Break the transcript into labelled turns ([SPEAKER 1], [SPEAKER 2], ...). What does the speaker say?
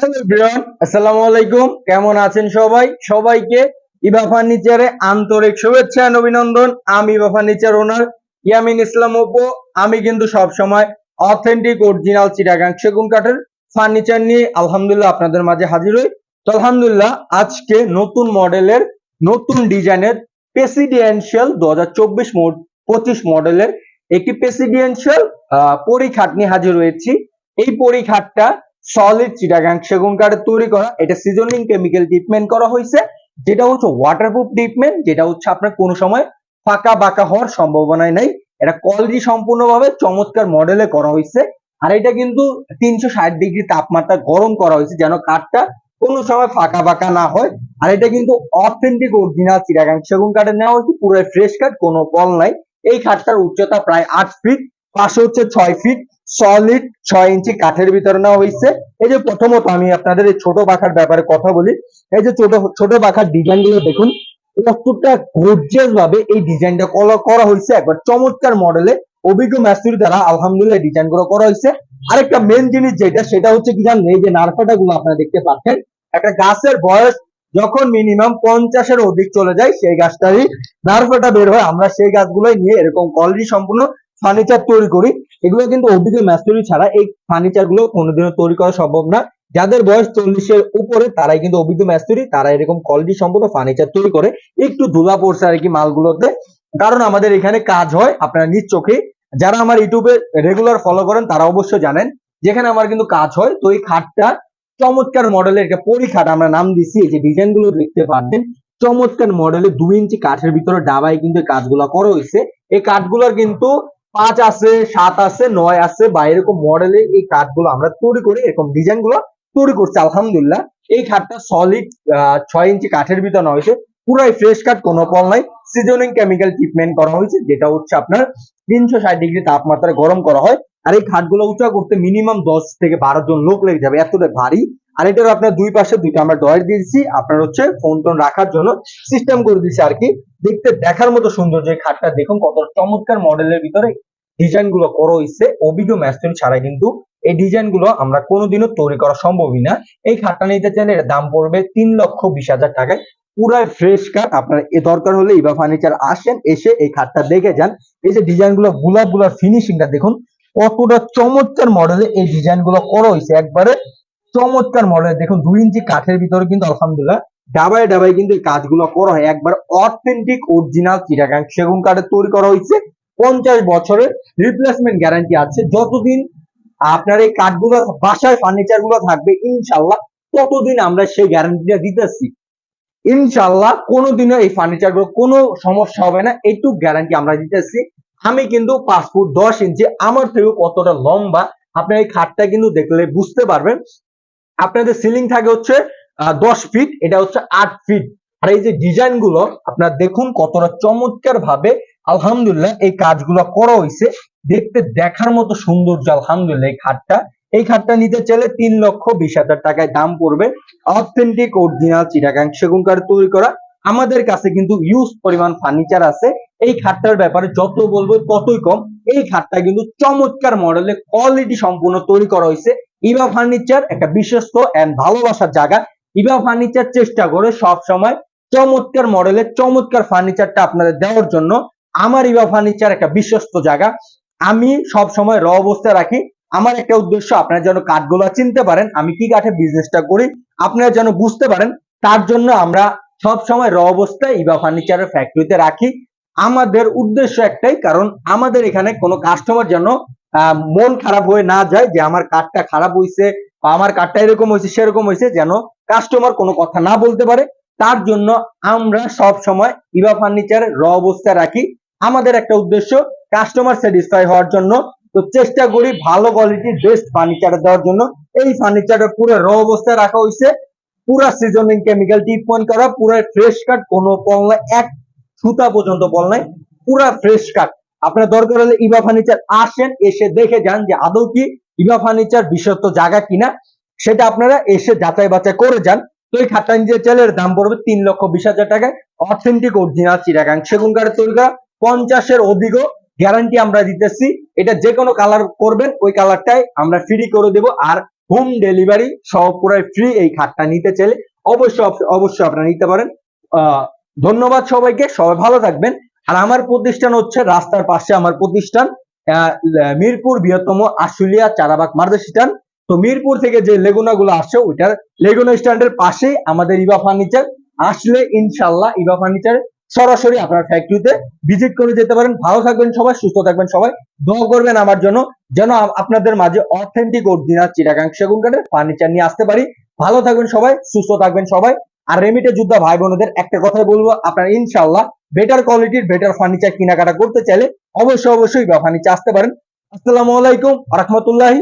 [SPEAKER 1] Hello everyone আসসালামু আলাইকুম কেমন আছেন সবাই? সবাইকে ইবা ফার্নিচারে আন্তরিক শুভেচ্ছা and অভিনন্দন। আমি ইবা ফার্নিচার ওনার, ইয়ামিন ইসলাম ওপো আমি কিন্তু সব সময় অথেন্টিক অরিজিনাল চিটাগাং সেগুন কাঠের ফার্নিচার নিয়ে আলহামদুলিল্লাহ আপনাদের মাঝে হাজির হই। তো আলহামদুলিল্লাহ, আজকে নতুন মডেলের, নতুন ডিজাইনের প্রেসিডেন্সিয়াল দু হাজার চব্বিশ পঁচিশ মডেলের একটি প্রেসিডেন্সিয়াল পরীক্ষাট নিয়ে হাজির হয়েছি। এই পরীক্ষাটটা সলিড চিটাগাং সেগুন কাঠের তৈরি করা, এটা সিজনিং কেমিক্যাল ট্রিটমেন্ট করা হয়েছে, যেটা হচ্ছে ওয়াটারপ্রুফ ট্রিটমেন্ট যেটা হচ্ছে আপনার কোনো সময় ফাঁকা বাঁকা হওয়ার সম্ভাবনাই নাই। এটা কোয়ালিটি সম্পূর্ণভাবে চমৎকার মডেলে করা হয়েছে। আর এটা কিন্তু তিনশো ষাট ডিগ্রি তাপমাত্রা গরম করা হয়েছে, যেন কাঠটা কোনো সময় ফাঁকা বাঁকা না হয়। আর এটা কিন্তু অথেন্টিক অরিজিনাল চিটাগাং সেগুন কাঠের নেওয়া হয়েছে পুরো ফ্রেশ কাঠ, কোনো কল নাই। এই খাটটার উচ্চতা প্রায় আট ফিট পাশে হচ্ছে ছয় ফিট সলিড ছয় ইঞ্চি কাঠের ভিতরে নেওয়া হয়েছে এই যে প্রথমত আমি আপনাদের এই ছোট পাখার ব্যাপারে কথা বলি। এই যে ছোট ছোট পাখার ডিজাইনগুলো দেখুন গর্জিয়াস ভাবে এই ডিজাইনটা করা হয়েছে একবার চমৎকার মডেলে অভিজ্ঞ দ্বারা আলহামদুলিল্লাহ ডিজাইনগুলো করা হয়েছে আরেকটা মেন জিনিস যেটা, সেটা হচ্ছে কি জানেন, এই যে নারফাটা গুলো আপনারা দেখতে পাচ্ছেন, একটা গাছের বয়স যখন মিনিমাম পঞ্চাশের অধিক চলে যায়, সেই গাছটারই নারফাটা বের হয়। আমরা সেই গাছগুলোই নিয়ে এরকম কোয়ালিটি সম্পূর্ণ ফার্নিচার তৈরি করি। এগুলো কিন্তু অভিজ্ঞ ম্যাস্টরি ছাড়া এই ফার্নিচারগুলো কোনোদিনও তৈরি করা সম্ভব না। যাদের বয়স চল্লিশের উপরে, তারাই কিন্তু অভিজ্ঞ ম্যাস্টরি তারা এরকম কোয়ালিটি সম্পূর্ণ ফার্নিচার তৈরি করে একটু ধুলা পড়ছে আর কি মালগুলোতে। কারণ আমাদের এখানে কাজ হয়, আপনারা নিজ চোখে। যারা আমার ইউটিউবে রেগুলার ফলো করেন, তারা অবশ্যই জানেন, যেখানে আমার কিন্তু কাজ হয়। তো এই খাটটা চমৎকার মডেলের একটা পরিখাট আমরা নাম দিচ্ছি এই যে ডিজাইনগুলো দেখতে পাচ্ছেন। চমৎকার মডেলে দুই ইঞ্চি কাঠের ভিতরে ডাবায় কিন্তু কাজগুলো করা হয়েছে। এই কাঠগুলোর কিন্তু পাঁচ আছে, সাত আছে, নয় আছে বা এরকম মডেলে এই কাঠগুলো আমরা তৈরি করি, এরকম ডিজাইনগুলো তৈরি করছি, আলহামদুলিল্লাহ। এই খাটটা সলিড ছয় ইঞ্চি কাঠের ভিতরে নেওয়া হয়েছে পুরাই ফ্রেশ কাঠ কোনো ফল নাই। সিজনিং কেমিক্যাল ট্রিটমেন্ট করা হয়েছে, যেটা হচ্ছে আপনার তিনশো ষাট ডিগ্রি তাপমাত্রায় গরম করা হয়। আর এই খাটগুলো উঁচা করতে মিনিমাম দশ থেকে বারো জন লোক লেগে যাবে, এতটা ভারী। আর এটার আপনার দুই পাশে দুইটা আমরা ডয়ার দিয়েছি আপনার হচ্ছে ফোন টোন রাখার জন্য সিস্টেম করে দিচ্ছি আর কি। দেখতে দেখার মতো সুন্দর যে খাটটা দেখুন, কত চমৎকার মডেলের ভিতরে ডিজাইনগুলো করা হয়েছে অভিজ্ঞ ম্যাস্টরি ছাড়া কিন্তু এই ডিজাইনগুলো আমরা কোনোদিনও তৈরি করা সম্ভবই না। এই খাটটা নিতে চাইলে এর দাম পড়বে তিন লক্ষ বিশ হাজার টাকায়। পুরাই ফ্রেশ কাঠ আপনার এ দরকার হলে ইবা ফার্নিচার আসেন, এসে এই খাটটা দেখে যান। এই যে ডিজাইনগুলো গুলাবগুলার ফিনিশিংটা দেখুন, কতটা চমৎকার মডেলে এই ডিজাইনগুলো করা হয়েছে একবারে চমৎকার মডেল দেখুন, দুই ইঞ্চি কাঠের ভিতরে কিন্তু, আলহামদুলিল্লাহ, ডাবায় ডাবায় কিন্তু এই কাজগুলো করা হয়। একবার অথেন্টিক অরিজিনাল চিটাগাং সেগুন কাঠের তৈরি করা হয়েছে। পঞ্চাশ বছরের রিপ্লেসমেন্ট গ্যারান্টি আছে। যতদিন আপনার এই কাঠগুলো বাসায় ফার্নিচারগুলো থাকবে, ইনশাল্লাহ, ততদিন আমরা সেই গ্যারান্টিটা দিতেছি। ইনশাল্লাহ, কোনোদিনও এই ফার্নিচারগুলো কোনো সমস্যা হবে না। এইটুক গ্যারান্টি আমরা দিতেছি। আমি কিন্তু পাঁচ ফুট দশ ইঞ্চি, আমার থেকেও কতটা লম্বা, আপনার এই খাটটা কিন্তু দেখলে বুঝতে পারবেন। আপনাদের সিলিং থাকে হচ্ছে দশ ফিট এটা হচ্ছে আট ফিট আর এই যে ডিজাইনগুলো, আপনার দেখুন কতটা চমৎকার ভাবে আলহামদুলিল্লাহ এই কাজগুলো করা হয়েছে। দেখতে দেখার মতো সৌন্দর্য, আলহামদুলিল্লাহ এই খাটটা। এই খাটটা নিতে চাইলে তিন লক্ষ বিশ হাজার টাকায় দাম পড়বে। অথেন্টিক অরিজিনাল চিটাগাং সেগুন কাঠ তৈরি করা। আমাদের কাছে কিন্তু ইউজ পরিমাণ ফার্নিচার আছে। এই খাটটার ব্যাপারে যত বলব ততই কম। এই খাটটা কিন্তু চমৎকার মডেলে কোয়ালিটি সম্পূর্ণ তৈরি করা হয়েছে। ইভা ফার্নিচার একটা বিশ্বস্ত এন্ড ভালোবাসার জায়গা। ইভা ফার্নিচার চেষ্টা করে সব সময় চমৎকার মডেলের চমৎকার ফার্নিচারটা আপনাদের দেওয়ার জন্য। আমার ইভা ফার্নিচার একটা বিশ্বস্ত জায়গা। আমি সব সময় র অবস্থায় রাখি। আমার একটা উদ্দেশ্য, আপনারা যেন কাঠগুলো চিনতে পারেন, আমি কি কাঠে বিজনেসটা করি, আপনারা যেন বুঝতে পারেন, তার জন্য আমরা সব সময় র অবস্থায় ইভা ফার্নিচারের ফ্যাক্টরিতে রাখি। আমাদের উদ্দেশ্য একটাই, কারণ আমাদের এখানে কোনো কাস্টমার যেন মন খারাপ হয়ে না যায় যে আমার কাঠটা খারাপ হয়েছে বা আমার কাঠটা এরকম হয়েছে সেরকম হয়েছে যেন কাস্টমার কোনো কথা না বলতে পারে। তার জন্য আমরা সব সময় ইভা ফার্নিচার র অবস্থায় রাখি। আমাদের একটা উদ্দেশ্য কাস্টমার স্যাটিসফাই হওয়ার জন্য। তো চেষ্টা করি ভালো কোয়ালিটির বেস্ট ফার্নিচার দেওয়ার জন্য। এই ফার্নিচারটা পুরো র অবস্থায় রাখা হয়েছে পুরা সিজনিং কেমিক্যাল ট্রিটমেন্ট করা, পুরো ফ্রেশ কাট কোনো পল এক সুতা পর্যন্ত বল নাই। পুরা ফ্রেশ কাট আপনার দরকার হলে ইভা ফার্নিচার আসেন এসে দেখে যান যে আদৌ কি ইভা ফার্নিচার বিশ্বস্ত জায়গা কিনা। সেটা আপনারা এসে যাচাই বাছাই করে যান। তো এই খাটটা নিজের চালের দাম পড়বে তিন লক্ষ বিশ হাজার টাকায় অথেন্টিক অরিজিনাল চিরাগাং। সেগুন কাঠের তৈরি করা পঞ্চাশের অধিকও গ্যারান্টি আমরা দিতেছি। এটা যে কোনো কালার করবেন ওই কালারটাই আমরা ফ্রি করে দেব। আর হোম ডেলিভারি সহ পুরো ফ্রি এই খাটটা নিতে চাইলে অবশ্যই অব- অবশ্যই আপনারা নিতে পারেন। আহ, ধন্যবাদ সবাইকে। সবাই ভালো থাকবেন। আর আমার প্রতিষ্ঠান হচ্ছে রাস্তার পাশে আমার প্রতিষ্ঠান মিরপুর বৃহত্তম আশুলিয়া চারাবাগ মার্দেশিটান তো মিরপুর থেকে যে লেগুনা গুলো আসছে ওইটার লেগুনা স্ট্যান্ডের পাশেই আমাদের ইবা ফার্নিচার। আসলে ইনশাল্লাহ ইবা ফার্নিচার সরাসরি আপনার ফ্যাক্টরিতে ভিজিট করে যেতে পারেন। ভালো থাকবেন সবাই, সুস্থ থাকবেন সবাই। দোয়া করবেন আমার জন্য যেন আপনাদের মাঝে অথেন্টিক অরিজিনাল চিটাগাং সেগুন কাঠের ফার্নিচার নিয়ে আসতে পারি। ভালো থাকবেন সবাই, সুস্থ থাকবেন সবাই। আর রেমিটে যোদ্ধা ভাই বোনদের একটা কথাই বলব, আপনারা ইনশাল্লাহ বেটার কোয়ালিটির বেটার ফার্নিচার কেনাকাটা করতে চাইলে অবশ্যই অবশ্যই ফার্নিচার আসতে পারেন। আসসালামু আলাইকুম রহমতুল্লাহি